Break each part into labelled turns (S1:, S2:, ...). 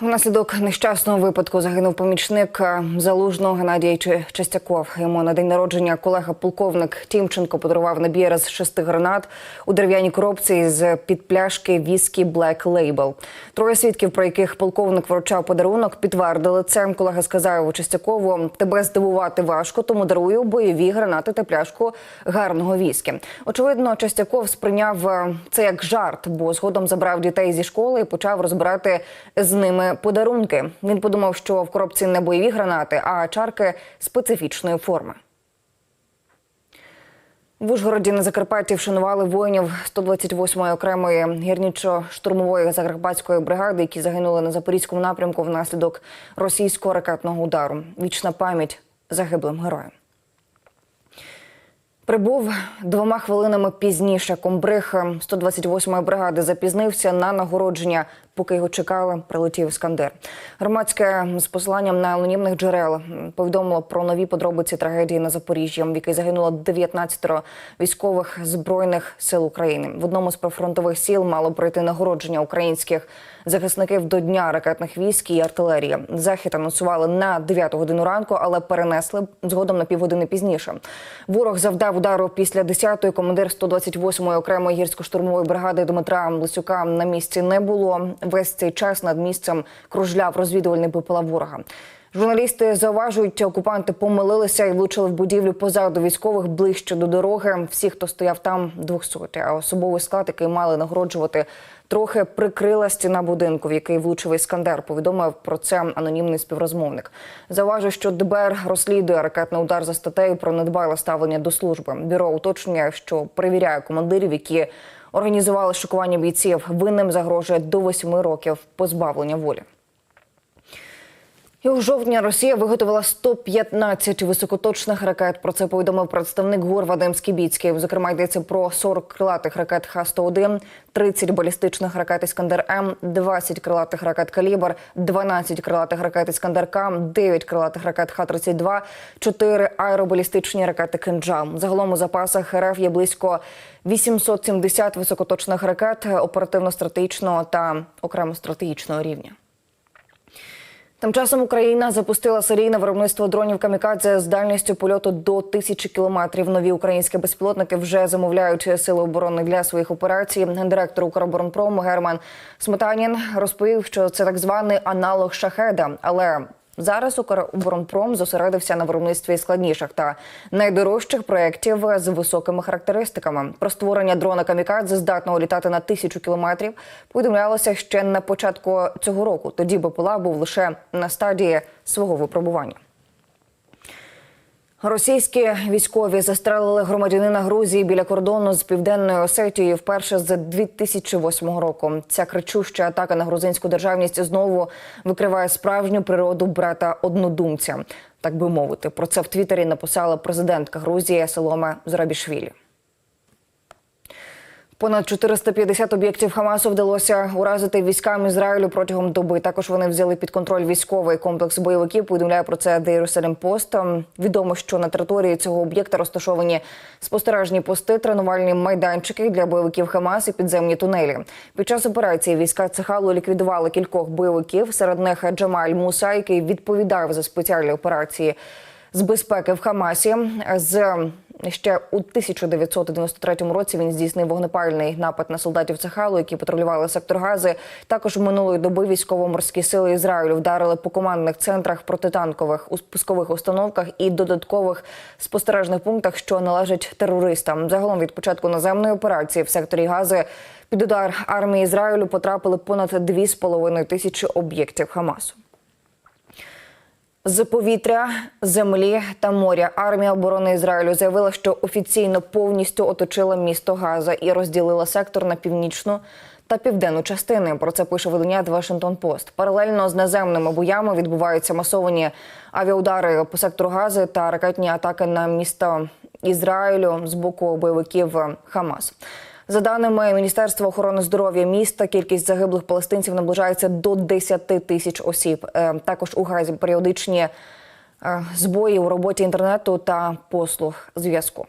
S1: Внаслідок нещасного випадку загинув помічник е, залужного Геннадій Чистяков. Йому на день народження колега полковник Тімченко подарував набір з шести гранат у дерев'яній коробці з під пляшки віскі Black Label. Троє свідків, про яких полковник вручав подарунок, підтвердили це. Колега сказав Чистякову: тебе здивувати важко, тому дарую бойові гранати та пляшку гарного віскі. Очевидно, Чистяков сприйняв е, це як жарт, бо згодом забрав дітей зі школи і почав розбирати з ними подарунки. Він подумав, що в коробці не бойові гранати, а чарки специфічної форми. В Ужгороді на Закарпатті вшанували воїнів 128-ї окремої гірнічо-штурмової закарпатської бригади, які загинули на запорізькому напрямку внаслідок російського ракетного удару. Вічна пам'ять загиблим героям. Прибув двома хвилинами пізніше. Комбриг 128-ї бригади запізнився на нагородження. Поки його чекали, прилетів Іскандер. Громадське з посиланням на анонімних джерел повідомило про нові подробиці трагедії на Запоріжжі, в якій загинуло 19 військових збройних сил України. В одному з прифронтових сіл мало пройти нагородження українських захисників до дня ракетних військ і артилерії. Захід анонсували на 9 годину ранку, але перенесли згодом на півгодини пізніше. Ворог завдав удару після 10-ї. Командир 128-ї окремої гірсько-штурмової бригади Дмитра Лисюка на місці не було. Весь цей час над місцем кружляв розвідувальний БПЛА ворога. Журналісти зауважують, окупанти помилилися і влучили в будівлю позаду військових ближче до дороги. Всі, хто стояв там, 200, а особовий склад, який мали нагороджувати, трохи прикрила стіна будинку, в який влучив іскандер. Повідомив про це анонімний співрозмовник. Зауважу, що ДБР розслідує ракетний удар за статтею про недбале ставлення до служби. Бюро уточнює, що перевіряє командирів, які організували шокування бійців. Винним загрожує до восьми років позбавлення волі. І у жовтні Росія виготовила 115 високоточних ракет. Про це повідомив представник ГУР Вадим Скібіцький. Зокрема, йдеться про 40 крилатих ракет Х-101, 30 балістичних ракет Іскандер М, 20 крилатих ракет Калібр, 12 крилатих ракет Іскандер К, 9 крилатих ракет Х-32, 4 аеробалістичні ракети Кинджал. Загалом у запасах РФ є близько 870 високоточних ракет оперативно-стратегічного та окремо стратегічного рівня. Тим часом Україна запустила серійне виробництво дронів камікадзе з дальністю польоту до тисячі кілометрів. Нові українські безпілотники вже замовляють сили оборони для своїх операцій. Гендиректор Укроборонпрому Герман Сметанін розповів, що це так званий аналог шахеда, але Зараз Укроборонпром зосередився на виробництві складніших та найдорожчих проєктів з високими характеристиками. Про створення дрона камікадзе здатного літати на тисячу кілометрів повідомлялося ще на початку цього року. Тоді БПЛА був лише на стадії свого випробування. Російські військові застрелили громадянина Грузії біля кордону з південною Осетією вперше з 2008 року. Ця кричуща атака на грузинську державність знову викриває справжню природу брата однодумця, так би мовити. Про це в Твіттері написала президентка Грузії Соломе Зрабішвілі. Понад 450 об'єктів Хамасу вдалося уразити військам Ізраїлю протягом доби. Також вони взяли під контроль військовий комплекс бойовиків. Повідомляє про це The Jerusalem. Відомо, що на території цього об'єкта розташовані спостережні пости, тренувальні майданчики для бойовиків Хамас і підземні тунелі. Під час операції війська Цехалу ліквідували кількох бойовиків. Серед них Джамаль Муса, який відповідав за спеціальні операції з безпеки в Хамасі. З Ще у 1993 році він здійснив вогнепальний напад на солдатів Цехалу, які патрулювали сектор Гази. Також минулої доби військово-морські сили Ізраїлю вдарили по командних центрах, протитанкових у спускових установках і додаткових спостережних пунктах, що належать терористам. Загалом від початку наземної операції в секторі Гази під удар армії Ізраїлю потрапили понад 2,5 тисячі об'єктів Хамасу. З повітря, землі та моря армія оборони Ізраїлю заявила, що офіційно повністю оточила місто Газа і розділила сектор на північну та південну частини. Про це пише видання Washington Post. Паралельно з наземними боями відбуваються масовані авіаудари по сектору Гази та ракетні атаки на місто Ізраїлю з боку бойовиків Хамас. За даними Міністерства охорони здоров'я міста, кількість загиблих палестинців наближається до 10 тисяч осіб. Е, Також у Газі періодичні е, збої у роботі інтернету та послуг зв'язку.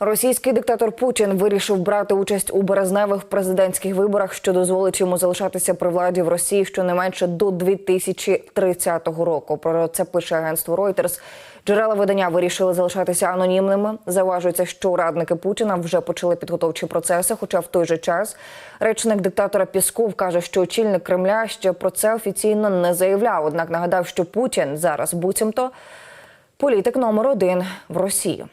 S1: Російський диктатор Путін вирішив брати участь у березневих президентських виборах, що дозволить йому залишатися при владі в Росії щонайменше до 2030 року. Про це пише агентство Reuters. Джерела видання вирішили залишатися анонімними. Зауважується, що радники Путіна вже почали підготовчі процеси. Хоча в той же час речник диктатора Пісков каже, що очільник Кремля ще про це офіційно не заявляв. Однак нагадав, що Путін зараз буцімто політик номер один в Росії.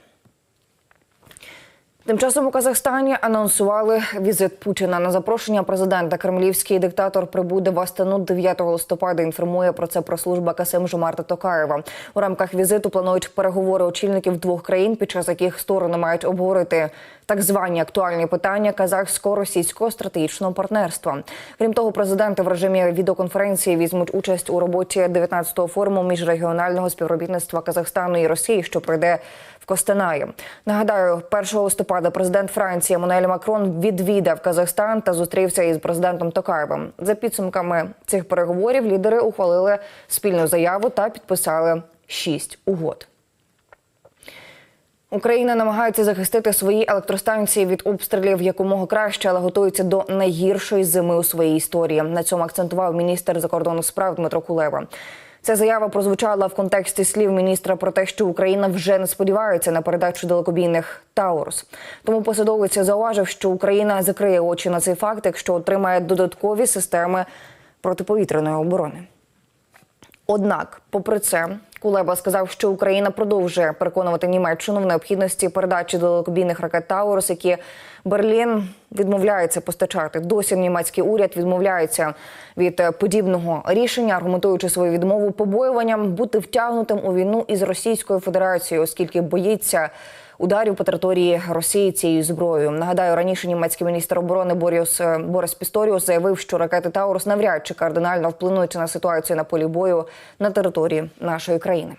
S1: Тим часом у Казахстані анонсували візит Путіна на запрошення президента. Кремлівський диктатор прибуде в Астану 9 листопада. Інформує про це про служба Касим Жомарта Токаєва. У рамках візиту планують переговори очільників двох країн, під час яких сторони мають обговорити так звані актуальні питання казахсько-російського стратегічного партнерства. Крім того, президенти в режимі відеоконференції візьмуть участь у роботі 19-го форуму міжрегіонального співробітництва Казахстану і Росії, що пройде в Костанаї. Нагадаю, 1 листопада президент Франції Еммануель Макрон відвідав Казахстан та зустрівся із президентом Токаєвим. За підсумками цих переговорів лідери ухвалили спільну заяву та підписали шість угод. Україна намагається захистити свої електростанції від обстрілів якомога краще, але готується до найгіршої зими у своїй історії. На цьому акцентував міністр закордонних справ Дмитро Кулеба. Ця заява прозвучала в контексті слів міністра про те, що Україна вже не сподівається на передачу далекобійних Таурус. Тому посадовець зауважив, що Україна закриє очі на цей факт, якщо отримає додаткові системи протиповітряної оборони. Однак, попри це, Кулеба сказав, що Україна продовжує переконувати Німеччину в необхідності передачі далекобійних ракет Таурус, які Берлін відмовляється постачати. Досі німецький уряд відмовляється від подібного рішення, аргументуючи свою відмову побоюванням бути втягнутим у війну із Російською Федерацією, оскільки боїться ударів по території Росії цією зброєю. Нагадаю, раніше німецький міністр оборони Боріус е, Борис Пісторіус заявив, що ракети Таурус навряд чи кардинально вплинуть на ситуацію на полі бою на території нашої країни.